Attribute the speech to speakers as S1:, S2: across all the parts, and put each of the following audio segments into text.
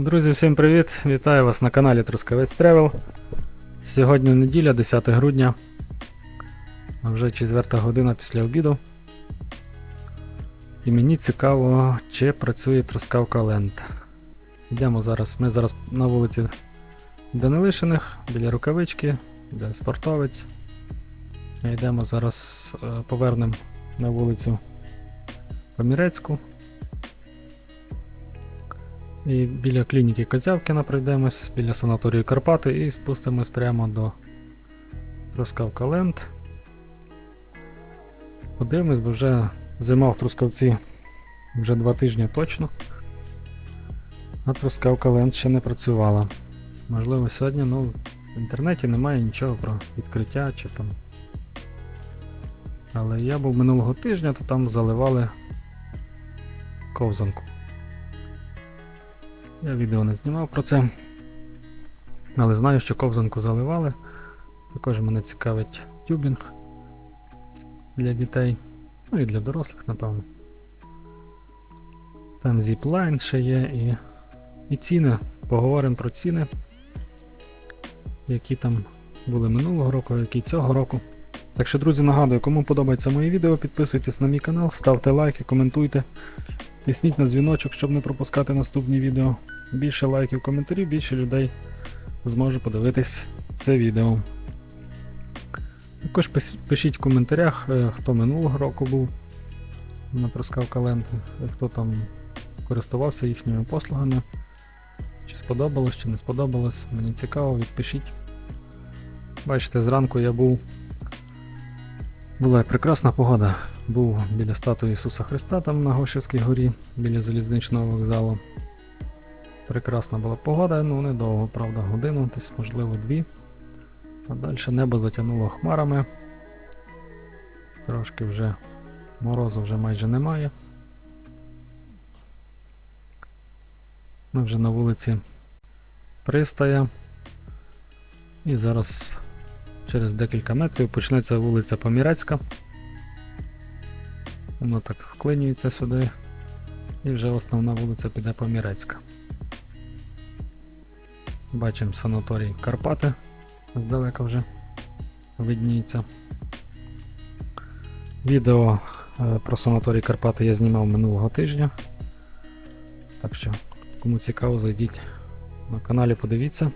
S1: Друзі, всім привіт! Вітаю вас на каналі Трускавець Тревел. Сьогодні неділя, 10 грудня. Вже 4 година після обіду. І мені цікаво, чи працює трускавка Ленд. Йдемо зараз. Ми зараз на вулиці Данилишиних, біля рукавички, де спортовець. Йдемо зараз, е, повернемо на вулицю Помірецьку. І біля клініки Козявкіна пройдемось, біля санаторію Карпати і спустимось прямо до Трускавка Ленд. Подивимось, бо вже зима в Трускавці вже два тижні точно. А Трускавка Ленд ще не працювала. Можливо, сьогодні, ну, в інтернеті немає нічого про відкриття чи там. Але я був минулого тижня, то там заливали ковзанку. Я відео не знімав про це. Але знаю, що ковзанку заливали. Також мене цікавить тюбінг для дітей. Ну і для дорослих, напевно. Там зіплайн ще є і, і ціни. Поговоримо про ціни, які там були минулого року, які цього року. Так що, друзі, нагадую, кому подобається моє відео, підписуйтесь на мій канал, ставте лайки, коментуйте. Тисніть на дзвіночок, щоб не пропускати наступні відео. Більше лайків, коментарів, більше людей зможе подивитись це відео. Також пишіть в коментарях, е, хто минулого року був на Трускавка Ленд, е, хто там користувався їхніми послугами. Чи сподобалось, чи не сподобалось. Мені цікаво, відпишіть. Бачите, зранку я був. Була прекрасна погода. Був біля статуї Ісуса Христа там на Гошівській горі, біля залізничного вокзалу. Прекрасна була погода, ну недовго, правда, годину, десь, можливо, дві. А далі небо затягнуло хмарами. Трошки вже морозу вже майже немає. Ми вже на вулиці Пристая. І зараз через декілька метрів почнеться вулиця Помірецька. Воно так вклинюється сюди. І вже основна вулиця піде Помірецька. Бачимо санаторій Карпати. Здалека вже видніється. Відео е, про санаторій Карпати я знімав минулого тижня. Так що, кому цікаво, зайдіть на каналі, подивіться.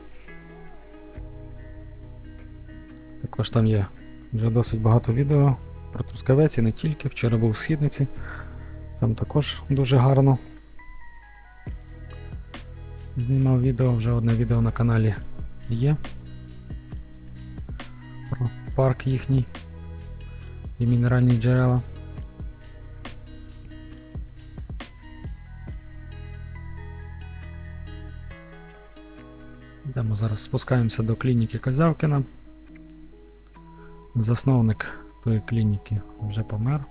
S1: Також там є вже досить багато відео про Трускавець і не тільки. Вчора був в східниці. Там також дуже гарно. Знімав відео, вже одне відео на каналі є. Про парк їхній і мінеральні джерела. Йдемо зараз спускаємося до клініки Козявкіна. Засновник тої клініки вже помер.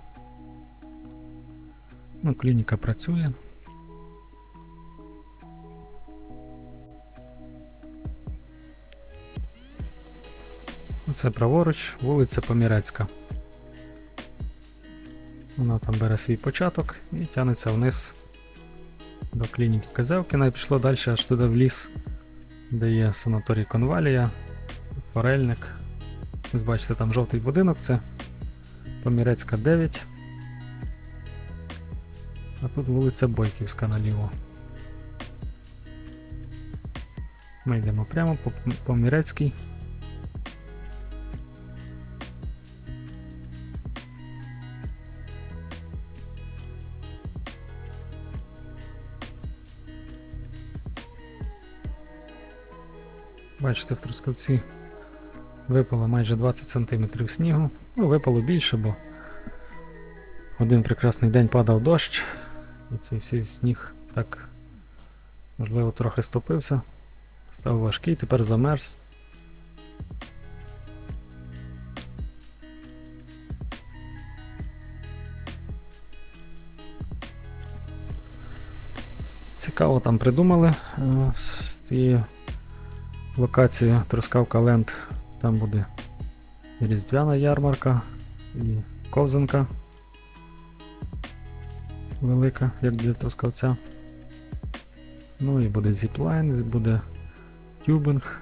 S1: Ну, клініка працює. Це праворуч, вулиця Помірецька. Вона там бере свій початок і тягнеться вниз до клініки Козявкіна і пішло далі аж туди в ліс, де є санаторій Конвалія, форельник. Ось бачите, там жовтий будинок, це Помірецька 9. А тут вулиця Бойківська наліво. Ми йдемо прямо по Помірецькій. Бачите, в Трускавці випало майже 20 см снігу. Ну, випало більше, бо один прекрасний день падав дощ, і цей всій сніг так, можливо, трохи стопився, став важкий, тепер замерз. Цікаво там придумали е, з цією локацією Трускавка Ленд. Там буде і різдвяна ярмарка, і ковзанка велика, як для Трускавця. Ну і буде зіплайн, буде тюбинг.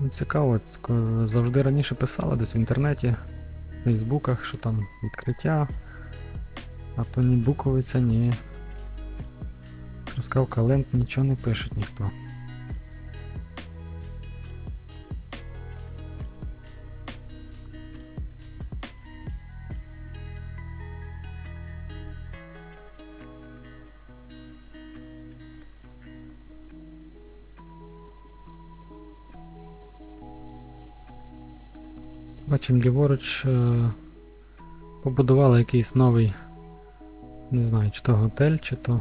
S1: Ну, Цікаво, завжди раніше писала десь в інтернеті, в фейсбуках, що там відкриття, а то ні буковиця, ні. Розкавка лент нічого не пише ніхто. Бачимо ліворуч е, побудували якийсь новий, не знаю, чи то готель, чи то.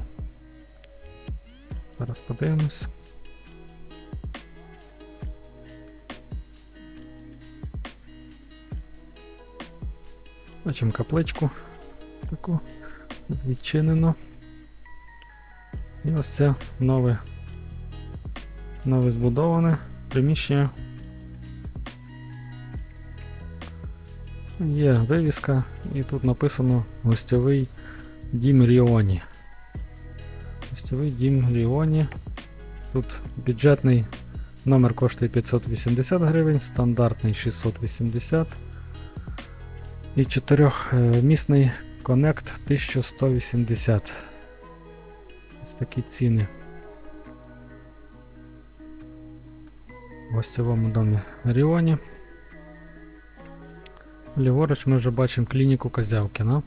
S1: Зараз подивимось. Бачимо капличку таку відчинено. І ось це нове, нове збудоване приміщення. Є вивіска, і тут написано гостьовий дім Ріоні. Гостьовий дім Ріоні. Тут бюджетний номер коштує 580 гривень, стандартний 680 і чотирьохмісний Connect 1180. Ось такі ціни. В гостьовому домі Ріоні. Ліворуч ми вже бачимо клініку Козявкіна.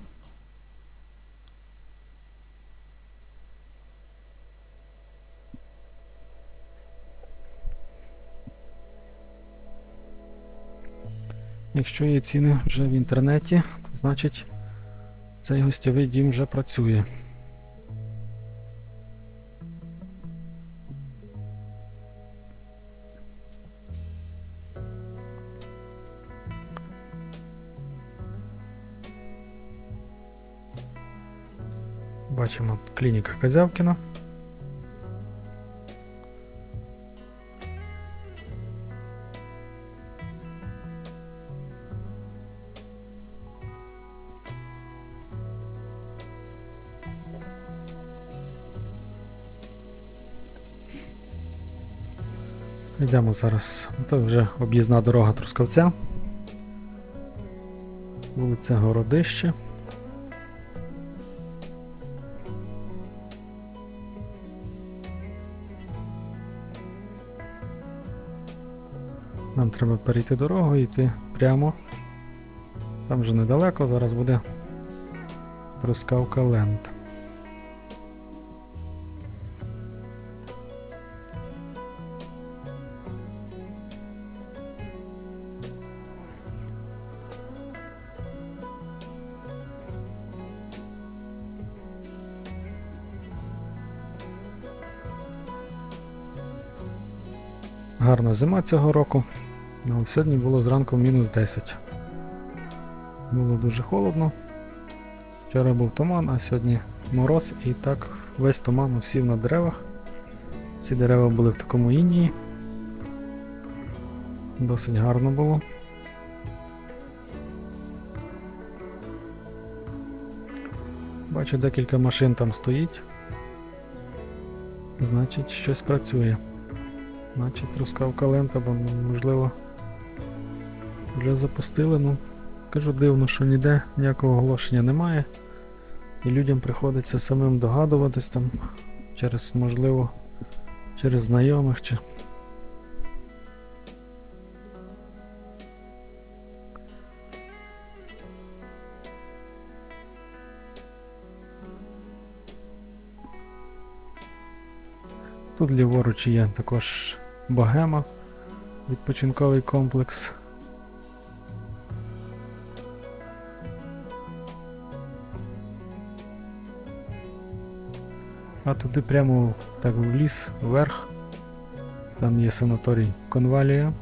S1: Якщо є ціни вже в інтернеті, значить цей гостєвий дім вже працює. Бачимо клініка Козявкіна. Йдемо зараз. Це вже об'їзна дорога Трускавця. Вулиця Городище. Нам треба перейти дорогу і йти прямо. Там вже недалеко, зараз буде Трускавка Ленд. Гарна зима цього року. Але сьогодні було зранку мінус 10. Було дуже холодно. Вчора був туман, а сьогодні мороз і так весь туман усів на деревах. Ці дерева були в такому інії. Досить гарно було. Бачу, декілька машин там стоїть. Значить, щось працює. Значить, трускавка лента, бо можливо вже запустили, ну кажу дивно, що ніде ніякого оголошення немає. І людям приходиться самим догадуватись там через, можливо, через знайомих чи. Тут ліворуч є також Богема, відпочинковий комплекс. А туди прямо так в ліс, вверх. Там є санаторій Конвалія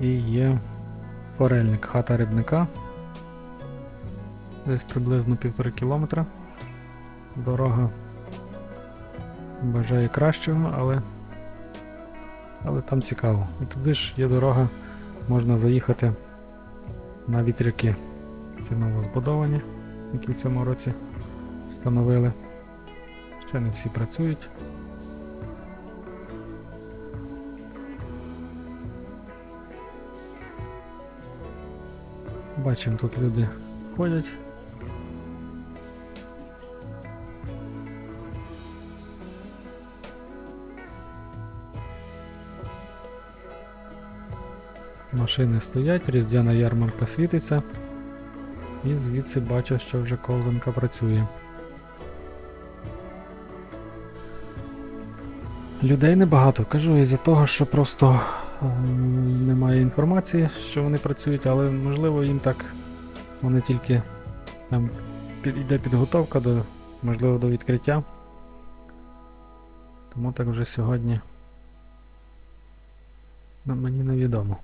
S1: і є форельник, хата рибника. Десь приблизно півтори кілометра. Дорога бажає кращого, але але там цікаво. І туди ж є дорога, можна заїхати на вітряки. Це новозбудовані. які в цьому році встановили. Ще не всі працюють. Бачимо, тут люди ходять. Машини стоять, різдвяна ярмарка світиться. І звідси бачу, що вже ковзанка працює. Людей небагато. Кажу із-за того, що просто е, немає інформації, що вони працюють, але можливо їм так вони тільки там під, йде підготовка до, можливо, до відкриття. Тому так вже сьогодні мені невідомо.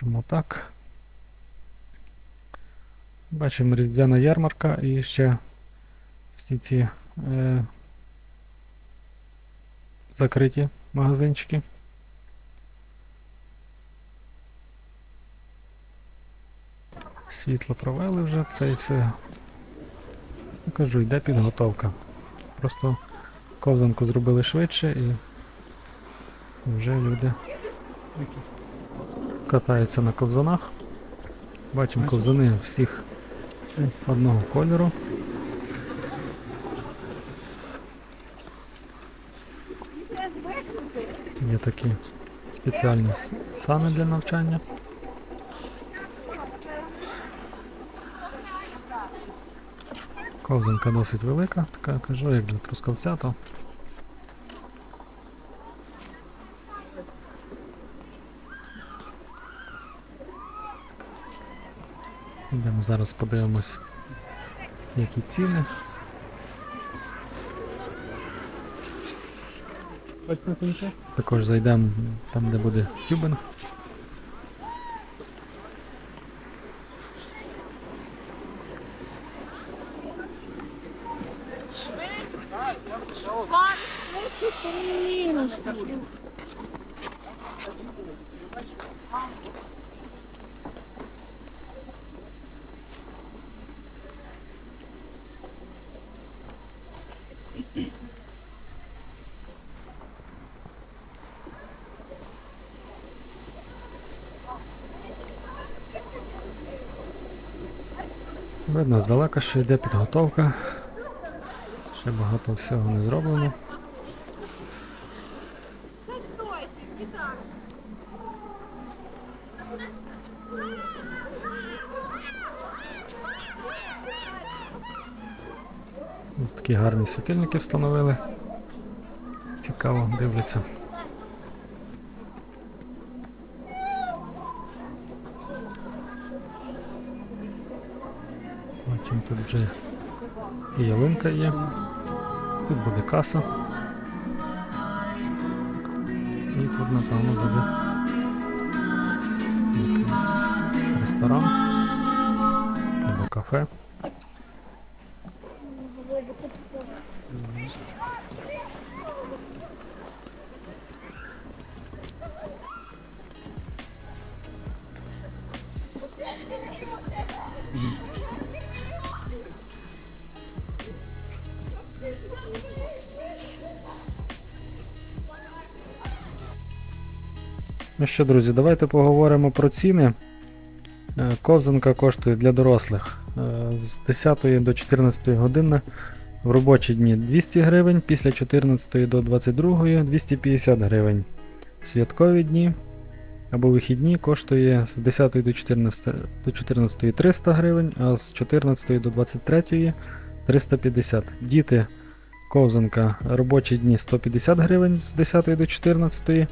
S1: Чому так? Бачимо різдвяна ярмарка і ще всі ці е, закриті магазинчики. Світло провели вже, це і все. Ну, Кажу, йде підготовка. Просто ковзанку зробили швидше і вже люди катаються на ковзанах. Бачимо ковзани всіх одного кольору. Є такі спеціальні сани для навчання. Ковзанка досить велика, така кажу, як для трускавця, то Йдемо зараз подивимось, які ціни. Також зайдемо там, де буде тюбинг. Видно здалека, що йде підготовка. Ще багато всього не зроблено. Ось такі гарні світильники встановили. Цікаво дивляться. Вже і ялинка є. Тут буде каса. І тут, напевно, буде якийсь ресторан або кафе. Ну що, друзі, давайте поговоримо про ціни. Е, Ковзанка коштує для дорослих е, з 10 до 14 години в робочі дні 200 гривень, після 14 до 22 250 гривень. Святкові дні або вихідні коштує з 10 до 14, до 14 300 гривень, а з 14 до 23 350. Діти ковзанка робочі дні 150 гривень з 10 до 14 е,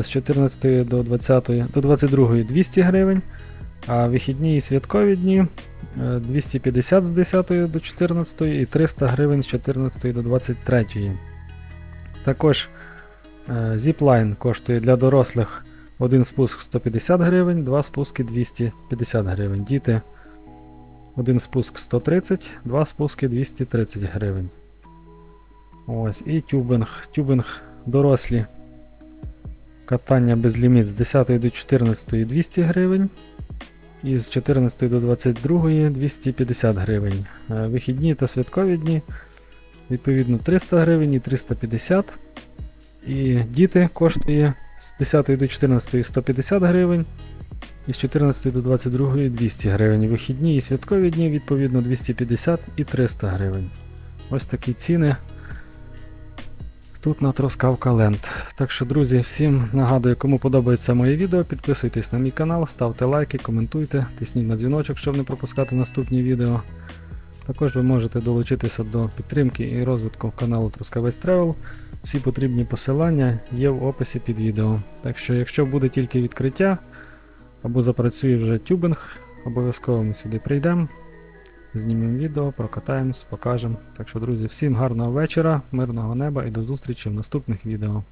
S1: з 14 до 20 до 22 200 гривень, а вихідні і святкові дні е, 250 з 10 до 14 і 300 гривень з 14 до 23. Також е, Zipline коштує для дорослих один спуск 150 гривень, два спуски 250 гривень. Діти один спуск 130, два спуски 230 гривень. Ось, і тюбинг. Тюбинг дорослі Катання без ліміт з 10 до 14 200 гривень. І з 14 до 22 250 гривень. Е, Вихідні та святкові дні відповідно 300 гривень і 350. І діти коштує з 10 до 14 150 гривень. І з 14 до 22 200 гривень. Вихідні і святкові дні відповідно 250 і 300 гривень. Ось такі ціни тут на Троскавка Ленд. Так що, друзі, всім нагадую, кому подобається моє відео, підписуйтесь на мій канал, ставте лайки, коментуйте, тисніть на дзвіночок, щоб не пропускати наступні відео. Також ви можете долучитися до підтримки і розвитку каналу Трускавець Тревел. Всі потрібні посилання є в описі під відео. Так що, якщо буде тільки відкриття або запрацює вже тюбинг, обов'язково ми сюди прийдемо. Знімемо відео, прокатаємось, покажемо. Так що, друзі, всім гарного вечора, мирного неба і до зустрічі в наступних відео.